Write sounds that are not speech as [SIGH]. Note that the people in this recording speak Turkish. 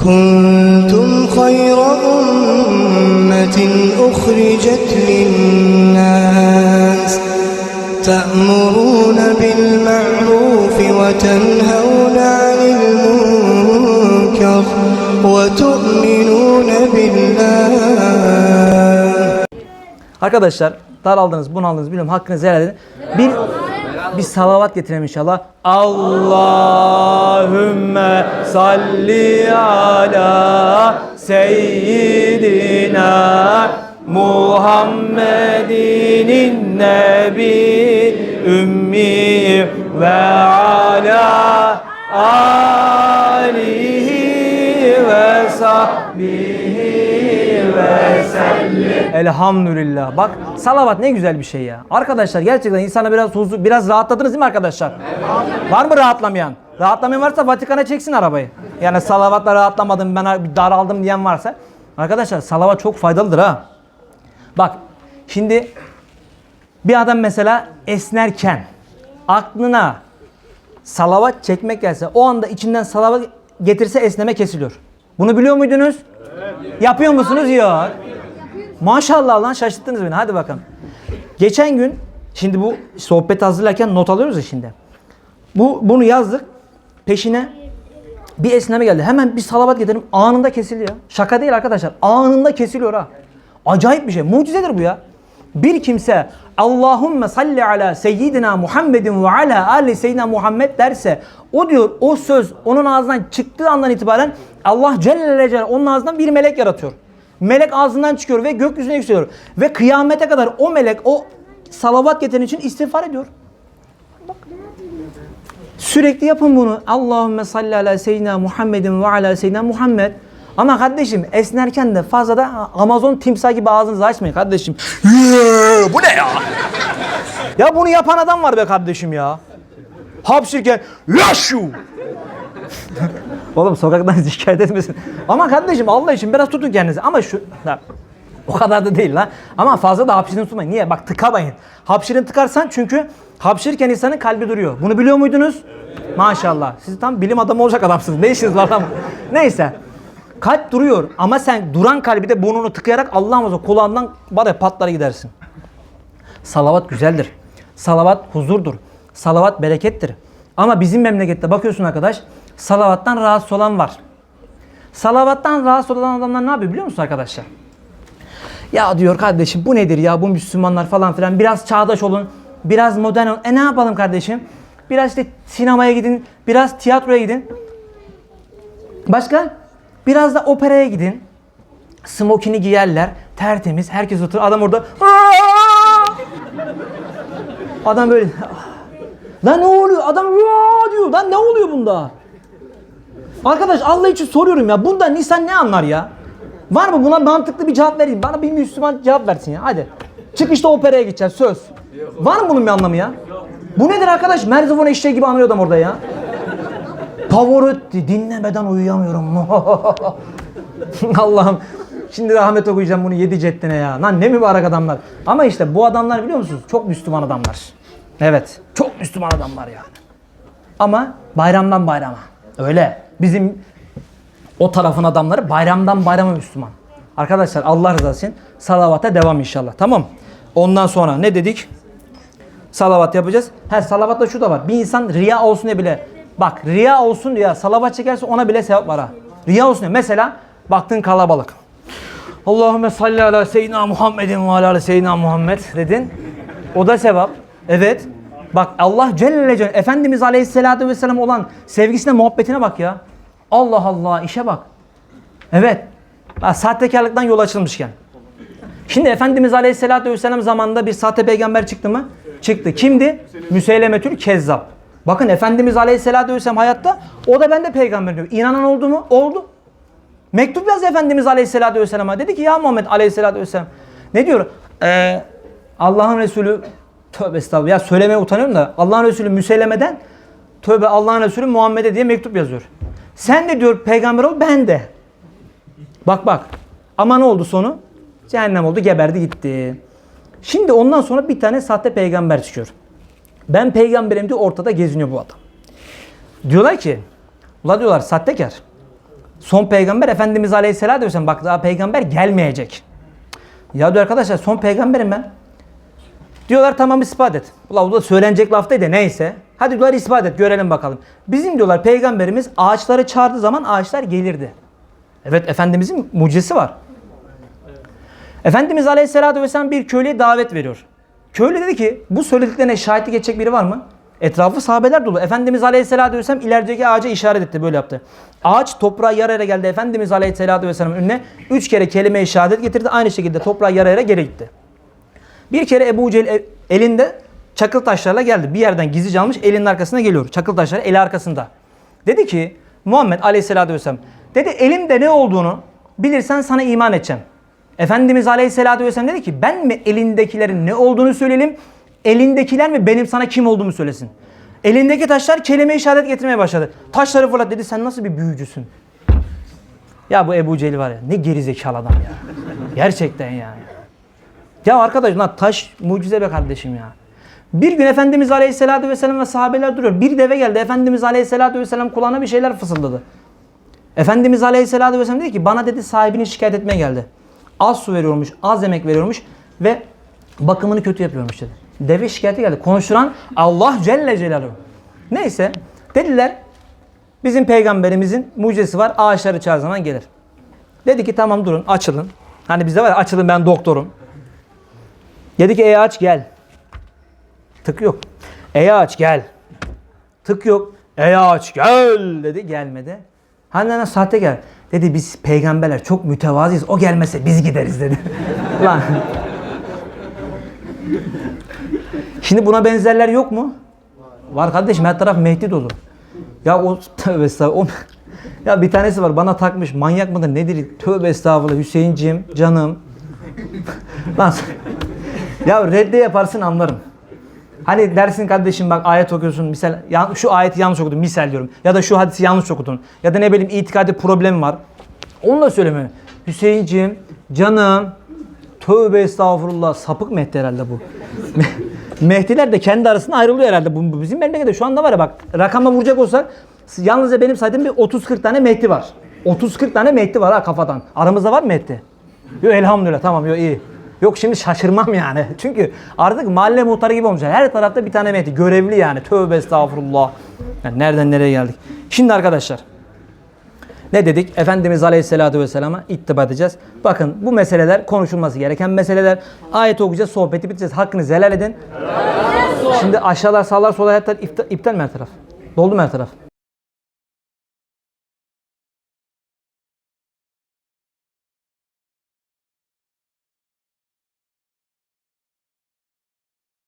كنتم خير أمة أخرجت للناس تأمرون بالمعروف وتنهون عن المنكر وتؤمنون بالله Arkadaşlar daraldınız, bunaldınız bilmiyorum hakkınızı helal edin. Bir, bir salavat getirelim inşallah. Allahümme salli ala seyyidina Muhammedinin nebi ümmi ve ala alihi ve sahbihi. Elhamdülillah. Bak salavat ne güzel bir şey ya. Arkadaşlar gerçekten insana biraz huzur, biraz rahatladınız değil mi arkadaşlar? Var mı rahatlamayan? Rahatlamayan varsa Vatikan'a çeksin arabayı. Yani salavatla rahatlamadım ben daraldım diyen varsa. Arkadaşlar salavat çok faydalıdır ha. Bak şimdi bir adam mesela esnerken aklına salavat çekmek gelse o anda içinden salavat getirse esneme kesiliyor. Bunu biliyor muydunuz? Yapıyor musunuz? Yok. Maşallah lan şaşırttınız beni. Hadi bakalım. Geçen gün şimdi bu sohbet hazırlarken not alıyoruz ya şimdi. Bu bunu yazdık. Peşine bir esneme geldi. Hemen bir salavat getirdim. Anında kesiliyor. Şaka değil arkadaşlar. Anında kesiliyor ha. Acayip bir şey. Mucizedir bu ya. Bir kimse Allahümme salli ala seyyidina Muhammedin ve ala ali seyyidina Muhammed derse o diyor o söz onun ağzından çıktığı andan itibaren Allah Celle Celle onun ağzından bir melek yaratıyor. Melek ağzından çıkıyor ve gökyüzüne yükseliyor. Ve kıyamete kadar o melek o salavat getiren için istiğfar ediyor. Sürekli yapın bunu. Allahümme salli ala seyyidina Muhammedin ve ala seyyidina Muhammed. Ama kardeşim esnerken de fazla da Amazon timsah gibi ağzınızı açmayın kardeşim. Yee, bu ne ya? ya bunu yapan adam var be kardeşim ya. Hapşırken yaşu. Oğlum sokaktan [LAUGHS] şikayet etmesin. Ama kardeşim Allah için biraz tutun kendinizi. Ama şu... Ha, o kadar da değil lan. Ama fazla da hapşirin tutmayın. Niye? Bak tıkamayın. Hapşirin tıkarsan çünkü hapşırırken insanın kalbi duruyor. Bunu biliyor muydunuz? Maşallah. Siz tam bilim adamı olacak adamsınız. Ne işiniz var lan? Neyse. Kalp duruyor ama sen duran kalbi de burnunu tıkayarak Allah muhafaza kulağından var ya patlar gidersin. Salavat güzeldir. Salavat huzurdur. Salavat berekettir. Ama bizim memlekette bakıyorsun arkadaş salavattan rahatsız olan var. Salavattan rahatsız olan adamlar ne yapıyor biliyor musun arkadaşlar? Ya diyor kardeşim bu nedir ya bu Müslümanlar falan filan biraz çağdaş olun. Biraz modern olun. E ne yapalım kardeşim? Biraz işte sinemaya gidin. Biraz tiyatroya gidin. Başka? Biraz da operaya gidin. Smokini giyerler. Tertemiz. Herkes oturur. Adam orada. Adam böyle. Lan ne oluyor? Adam diyor. Lan ne oluyor bunda? Arkadaş Allah için soruyorum ya. Bundan insan ne anlar ya? Var mı buna mantıklı bir cevap vereyim? Bana bir Müslüman cevap versin ya. Hadi. Çıkışta operaya gideceğiz söz. Var mı bunun bir anlamı ya? Bu nedir arkadaş? Merzifon eşeği gibi anlıyor adam orada ya. Pavarotti dinlemeden uyuyamıyorum. [LAUGHS] Allah'ım. Şimdi rahmet okuyacağım bunu yedi ceddine ya. Lan ne mübarek adamlar. Ama işte bu adamlar biliyor musunuz? Çok Müslüman adamlar. Evet. Çok Müslüman adamlar yani. Ama bayramdan bayrama. Öyle. Bizim o tarafın adamları bayramdan bayrama Müslüman. Arkadaşlar Allah rızası için salavata devam inşallah. Tamam. Ondan sonra ne dedik? Salavat yapacağız. Her salavatta şu da var. Bir insan riya olsun diye bile bak riya olsun diye salavat çekerse ona bile sevap var ha. Riya olsun diye. Mesela baktın kalabalık. Allahümme salli ala seyyidina Muhammedin ve ala seyyidina Muhammed dedin. O da sevap. Evet. Bak Allah Celle Celle Efendimiz Aleyhisselatü Vesselam olan sevgisine muhabbetine bak ya. Allah Allah işe bak. Evet. Ha, sahtekarlıktan yol açılmışken. Şimdi Efendimiz Aleyhisselatü Vesselam zamanında bir sahte peygamber çıktı mı? Çıktı. Kimdi? Müseylemetül Kezzab. Bakın Efendimiz Aleyhisselatü Vesselam hayatta o da ben de peygamber diyor. İnanan oldu mu? Oldu. Mektup yazdı Efendimiz Aleyhisselatü Vesselam'a. Dedi ki ya Muhammed Aleyhisselatü Vesselam. Ne diyor? Ee, Allah'ın Resulü tövbe estağfurullah. Ya söylemeye utanıyorum da Allah'ın Resulü Müseyleme'den tövbe Allah'ın Resulü Muhammed'e diye mektup yazıyor. Sen de diyor peygamber ol ben de. Bak bak. Ama ne oldu sonu? Cehennem oldu geberdi gitti. Şimdi ondan sonra bir tane sahte peygamber çıkıyor. Ben peygamberim diyor ortada geziniyor bu adam. Diyorlar ki, ula diyorlar sahtekar. Son peygamber Efendimiz Aleyhisselatü Vesselam. Bak daha peygamber gelmeyecek. Ya diyor arkadaşlar son peygamberim ben. Diyorlar tamam ispat et. Ulan bu da söylenecek laf değil de neyse. Hadi diyorlar ispat et görelim bakalım. Bizim diyorlar peygamberimiz ağaçları çağırdığı zaman ağaçlar gelirdi. Evet Efendimizin mucizesi var. Efendimiz Aleyhisselatü Vesselam bir köylüye davet veriyor. Köylü dedi ki bu söylediklerine şahitlik edecek biri var mı? Etrafı sahabeler dolu. Efendimiz Aleyhisselatü Vesselam ilerideki ağaca işaret etti böyle yaptı. Ağaç toprağa yara yara geldi. Efendimiz Aleyhisselatü Vesselam'ın önüne üç kere kelime-i şehadet getirdi. Aynı şekilde toprağa yara yara geri gitti. Bir kere Ebu Cehil elinde çakıl taşlarla geldi. Bir yerden gizlice almış elinin arkasına geliyor. Çakıl taşları eli arkasında. Dedi ki Muhammed Aleyhisselatü Vesselam dedi elimde ne olduğunu bilirsen sana iman edeceğim. Efendimiz Aleyhisselatü Vesselam dedi ki ben mi elindekilerin ne olduğunu söyleyelim elindekiler mi benim sana kim olduğumu söylesin. Elindeki taşlar kelime-i şehadet getirmeye başladı. Taşları fırlat dedi sen nasıl bir büyücüsün. Ya bu Ebu Cehil var ya ne gerizekalı adam ya. Gerçekten yani. Ya arkadaş lan taş mucize be kardeşim ya. Bir gün Efendimiz Aleyhisselatü Vesselam ve sahabeler duruyor. Bir deve geldi. Efendimiz Aleyhisselatü Vesselam kulağına bir şeyler fısıldadı. Efendimiz Aleyhisselatü Vesselam dedi ki bana dedi sahibini şikayet etmeye geldi. Az su veriyormuş, az yemek veriyormuş ve bakımını kötü yapıyormuş dedi. Deve şikayete geldi. Konuşturan Allah Celle Celaluhu. Neyse dediler bizim peygamberimizin mucizesi var. Ağaçları çağır zaman gelir. Dedi ki tamam durun açılın. Hani bizde var ya açılın ben doktorum. Dedi ki ey ağaç gel. Tık yok. Ey ağaç gel. Tık yok. Ey ağaç gel dedi gelmedi. Hani sahte gel. Dedi biz peygamberler çok mütevaziyiz. O gelmese biz gideriz dedi. [LAUGHS] Lan. Şimdi buna benzerler yok mu? Var kardeşim her taraf Mehdi dolu. Ya o [LAUGHS] tövbe estağfurullah. O, ya bir tanesi var bana takmış manyak mıdır nedir? Tövbe estağfurullah Hüseyinciğim canım. [LAUGHS] Lan ya redde yaparsın anlarım. Hani dersin kardeşim bak ayet okuyorsun misal yan- şu ayeti yanlış okudun misal diyorum. Ya da şu hadisi yanlış okudun. Ya da ne bileyim itikadi problem var. Onu da söyleme. Hüseyinciğim canım tövbe estağfurullah sapık Mehdi herhalde bu. [LAUGHS] Mehdiler de kendi arasında ayrılıyor herhalde. Bu bizim memlekette şu anda var ya bak rakama vuracak olsak yalnızca benim saydığım bir 30-40 tane Mehdi var. 30-40 tane Mehdi var ha kafadan. Aramızda var mı Mehdi? Yok elhamdülillah tamam yok iyi. Yok şimdi şaşırmam yani. [LAUGHS] Çünkü artık mahalle muhtarı gibi olmuş. Her tarafta bir tane Mehdi. Görevli yani. Tövbe estağfurullah. Yani nereden nereye geldik. Şimdi arkadaşlar. Ne dedik? Efendimiz Aleyhisselatü Vesselam'a ittiba edeceğiz. Bakın bu meseleler konuşulması gereken meseleler. Ayet okuyacağız, sohbeti biteceğiz. Hakkınızı helal edin. Şimdi aşağılar, sağlar, sola her taraf iptal, iptal mi her taraf? Doldu mu her taraf?